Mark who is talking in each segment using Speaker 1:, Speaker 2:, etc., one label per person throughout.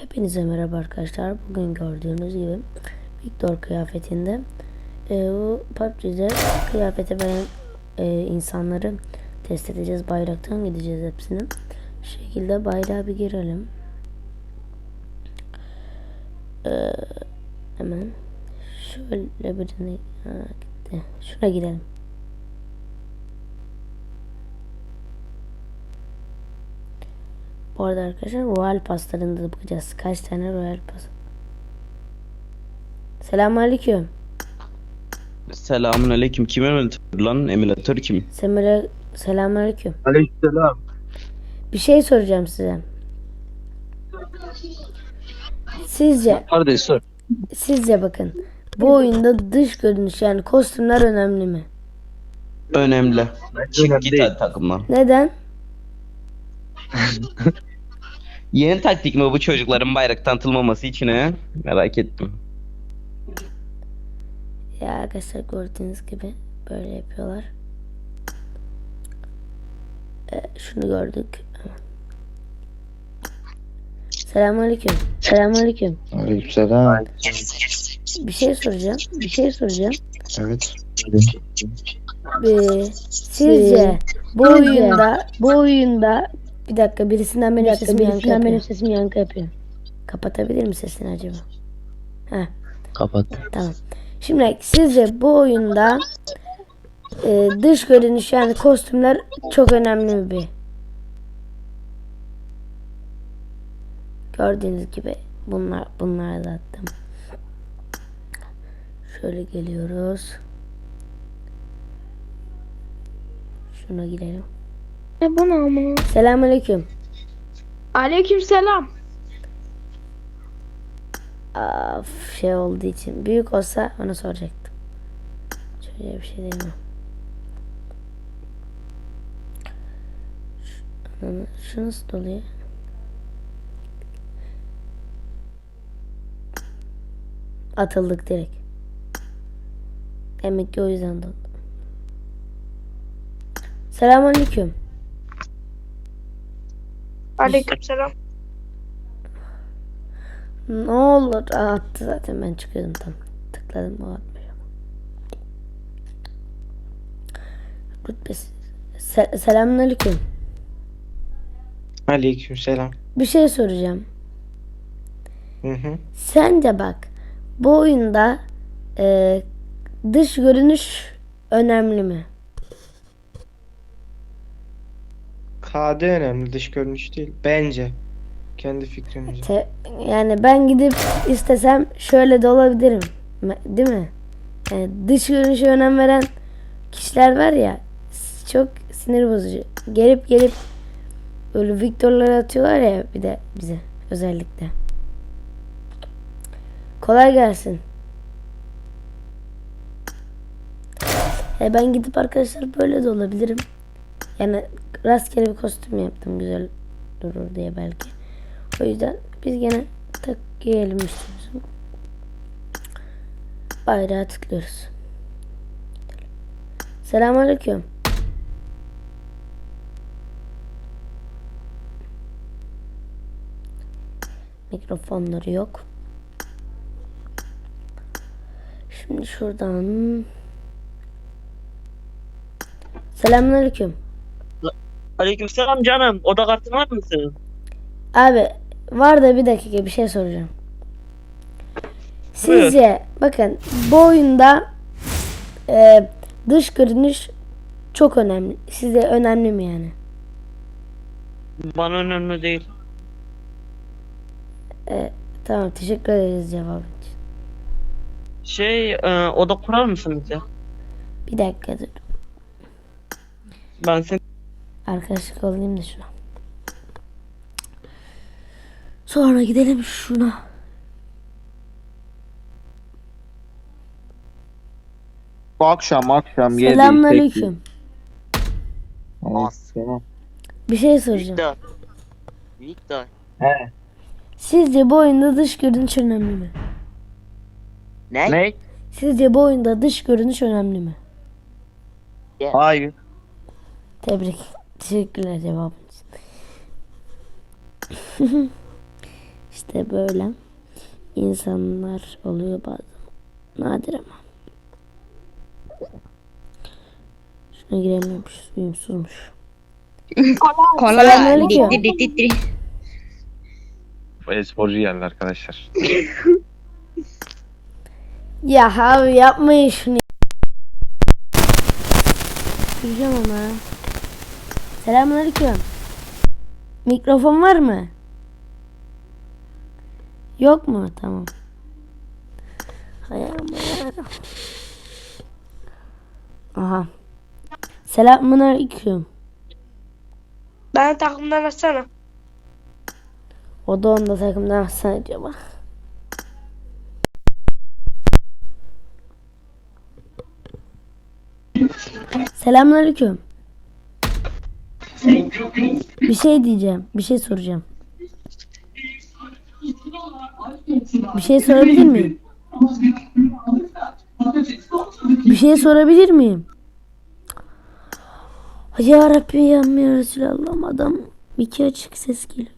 Speaker 1: Hepinize merhaba arkadaşlar. Bugün gördüğünüz gibi Victor kıyafetinde e, bu PUBG'de kıyafete veren e, insanları test edeceğiz. Bayraktan gideceğiz hepsini. Şu şekilde bayrağa bir girelim. E, hemen şöyle birini ha, gitti. Şuna girelim. Bu arada arkadaşlar Royal paslarını da bakacağız. Kaç tane Royal pas? Selamünaleyküm.
Speaker 2: Selamun aleyküm. Kim emülatör lan? Emülatör kim?
Speaker 1: Semire selamünaleyküm.
Speaker 3: Aleykümselam.
Speaker 1: Bir şey soracağım size. Sizce
Speaker 2: Kardeş sor.
Speaker 1: sizce bakın bu oyunda dış görünüş yani kostümler önemli mi?
Speaker 2: Önemli. Çık git hadi takımdan.
Speaker 1: Neden?
Speaker 2: Yeni taktik mi bu çocukların bayraktan atılmaması için he? Merak ettim.
Speaker 1: Ya arkadaşlar gördüğünüz gibi böyle yapıyorlar. Ee, şunu gördük. Selamünaleyküm. Selamünaleyküm.
Speaker 3: Aleykümselam.
Speaker 1: Bir şey soracağım. Bir şey soracağım.
Speaker 3: Evet.
Speaker 1: Ee, sizce bu oyunda bu oyunda bir dakika birisinden benim sesim yankı yapıyor. benim sesim yankı yapıyor. Kapatabilir mi sesini acaba? Heh,
Speaker 3: Kapat.
Speaker 1: tamam. Şimdi sizce bu oyunda e, dış görünüş yani kostümler çok önemli mi bir? Gördüğünüz gibi bunlar bunları da attım. Şöyle geliyoruz. Şuna girelim.
Speaker 4: E bu ne ama?
Speaker 1: Selamünaleyküm.
Speaker 4: Aleykümselam.
Speaker 1: Of, şey olduğu için büyük olsa onu soracaktım. Şöyle bir şey. Şu, ananı- şu nasıl doluyor? Atıldık direkt. Demek ki o yüzden doldu. Selamünaleyküm.
Speaker 4: Aleykümselam.
Speaker 1: Ne olur Aa, attı zaten ben çıkıyordum tam. Tıkladım o atmış ama. Rütbesi. Se Selamünaleyküm.
Speaker 3: Aleykümselam.
Speaker 1: Bir şey soracağım.
Speaker 3: Hı hı.
Speaker 1: Sence bak bu oyunda e, dış görünüş önemli mi?
Speaker 5: KD önemli dış görünüş değil. Bence. Kendi fikrimce.
Speaker 1: Te- yani ben gidip istesem şöyle de olabilirim. Değil mi? Yani dış görünüşe önem veren kişiler var ya çok sinir bozucu. Gelip gelip böyle Victor'ları atıyorlar ya bir de bize özellikle. Kolay gelsin. E ben gidip arkadaşlar böyle de olabilirim. Yani rastgele bir kostüm yaptım güzel durur diye belki. O yüzden biz gene tak giyelim üstümüzü. Bayrağa tıklıyoruz. Selamünaleyküm. Mikrofonları yok. Şimdi şuradan Selamünaleyküm.
Speaker 6: Aleykümselam canım. Oda kartın var mı senin?
Speaker 1: Abi var da bir dakika bir şey soracağım. Sizce bakın bu oyunda e, dış görünüş çok önemli. Size önemli mi yani?
Speaker 6: Bana önemli değil.
Speaker 1: E, tamam teşekkür ederiz cevabın için.
Speaker 6: Şey, e, oda kurar mısınız ya?
Speaker 1: Bir dakika dur.
Speaker 6: Ben seni
Speaker 1: Arkadaşlık olayım da şuna. Sonra gidelim şuna.
Speaker 3: Bu akşam akşam yedi.
Speaker 1: Selamünaleyküm.
Speaker 3: Tamam.
Speaker 1: Bir şey soracağım.
Speaker 6: Victor. Victor.
Speaker 3: He.
Speaker 1: Sizce bu oyunda dış görünüş önemli mi?
Speaker 6: Ne?
Speaker 3: Ne?
Speaker 1: Sizce bu oyunda dış görünüş önemli mi?
Speaker 3: Hayır.
Speaker 1: Tebrik. Teşekkürler cevabın için. İşte böyle insanlar oluyor bazen. Nadir ama. Şuna giremiyormuş. Uyumsuzmuş.
Speaker 7: Kola
Speaker 1: Selamünaleyküm.
Speaker 7: di- di- di- di-
Speaker 8: Bu e-sporcu geldi arkadaşlar.
Speaker 1: Ya abi yapmayın şunu. Gireceğim ama. Selamünaleyküm. Mikrofon var mı? Yok mu? Tamam. Aha. Selamünaleyküm.
Speaker 4: Ben takımdan açsana.
Speaker 1: O da onda takımdan nasıl acaba? Selamünaleyküm. Bir şey diyeceğim. Bir şey soracağım. Bir şey sorabilir miyim? Bir şey sorabilir miyim? Ya Rabbi ya Resulallah adam iki açık ses geliyor.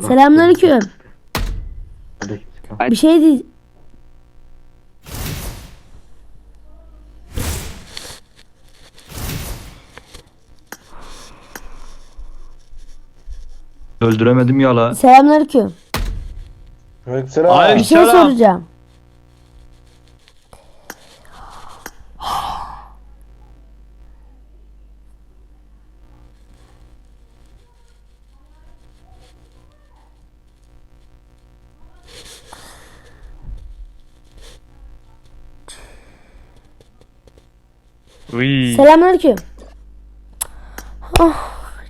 Speaker 1: Selamünaleyküm. Bir şey değil.
Speaker 8: Öldüremedim ya la.
Speaker 1: Selamünaleyküm.
Speaker 8: Ay,
Speaker 1: Bir şey
Speaker 8: selam.
Speaker 1: soracağım.
Speaker 8: Uy.
Speaker 1: Selamünaleyküm. Oh,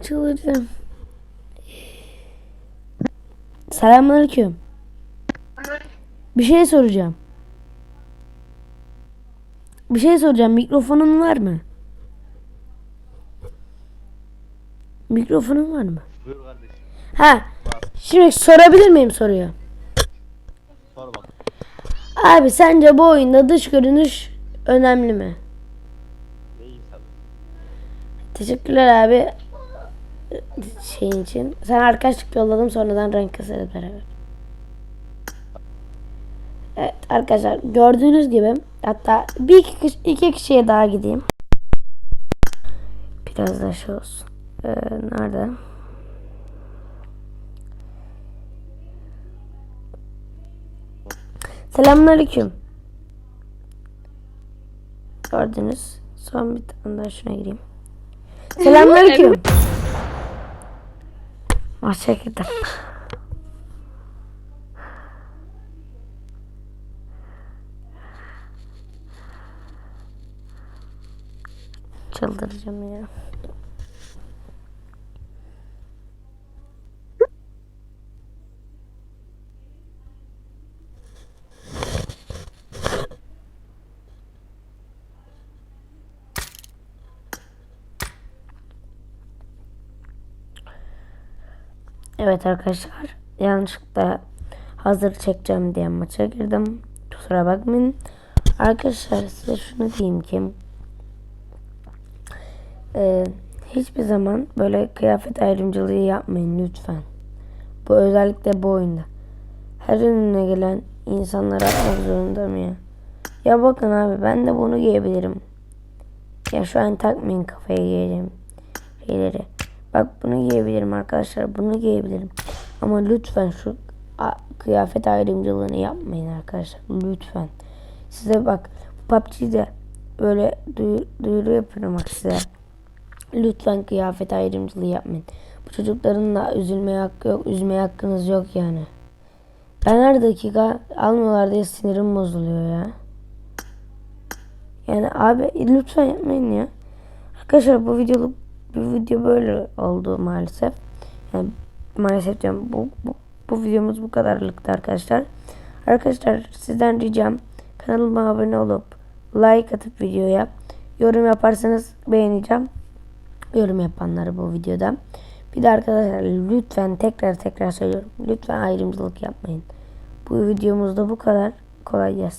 Speaker 1: çıldıracağım. Selamünaleyküm. Bir şey soracağım. Bir şey soracağım. Mikrofonun var mı? Mikrofonun var mı? Ha. Şimdi sorabilir miyim soruyu? Abi sence bu oyunda dış görünüş önemli mi? Teşekkürler abi şeyin için. Sen arkadaşlık yolladım sonradan renk kasarız beraber. Evet arkadaşlar gördüğünüz gibi hatta bir iki, kişi- iki kişiye daha gideyim. Biraz da şey olsun. Ee, nerede? Selamünaleyküm. Gördünüz. Son bir tane daha şuna gireyim. Selamünaleyküm. Maça girdim. Çıldıracağım ya. Evet arkadaşlar yanlışlıkla hazır çekeceğim diye maça girdim. Kusura bakmayın. Arkadaşlar size şunu diyeyim ki e, hiçbir zaman böyle kıyafet ayrımcılığı yapmayın lütfen. Bu özellikle bu oyunda. Her önüne gelen insanlara atmak zorunda mı ya? Ya bakın abi ben de bunu giyebilirim. Ya şu an takmayın kafaya giyeceğim şeyleri. Bak bunu giyebilirim arkadaşlar. Bunu giyebilirim. Ama lütfen şu kıyafet ayrımcılığını yapmayın arkadaşlar. Lütfen. Size bak PUBG'de böyle duyu- duyuru yapıyorum bak size. Lütfen kıyafet ayrımcılığı yapmayın. Bu çocukların da üzülmeye hakkı yok. Üzmeye hakkınız yok yani. Ben her dakika almıyorlar diye sinirim bozuluyor ya. Yani abi lütfen yapmayın ya. Arkadaşlar bu videoluk bu video böyle oldu maalesef. Yani maalesef diyorum bu, bu, bu videomuz bu kadarlıktı arkadaşlar. Arkadaşlar sizden ricam kanalıma abone olup like atıp videoya yorum yaparsanız beğeneceğim. Yorum yapanları bu videoda. Bir de arkadaşlar lütfen tekrar tekrar söylüyorum. Lütfen ayrımcılık yapmayın. Bu videomuzda bu kadar. Kolay gelsin.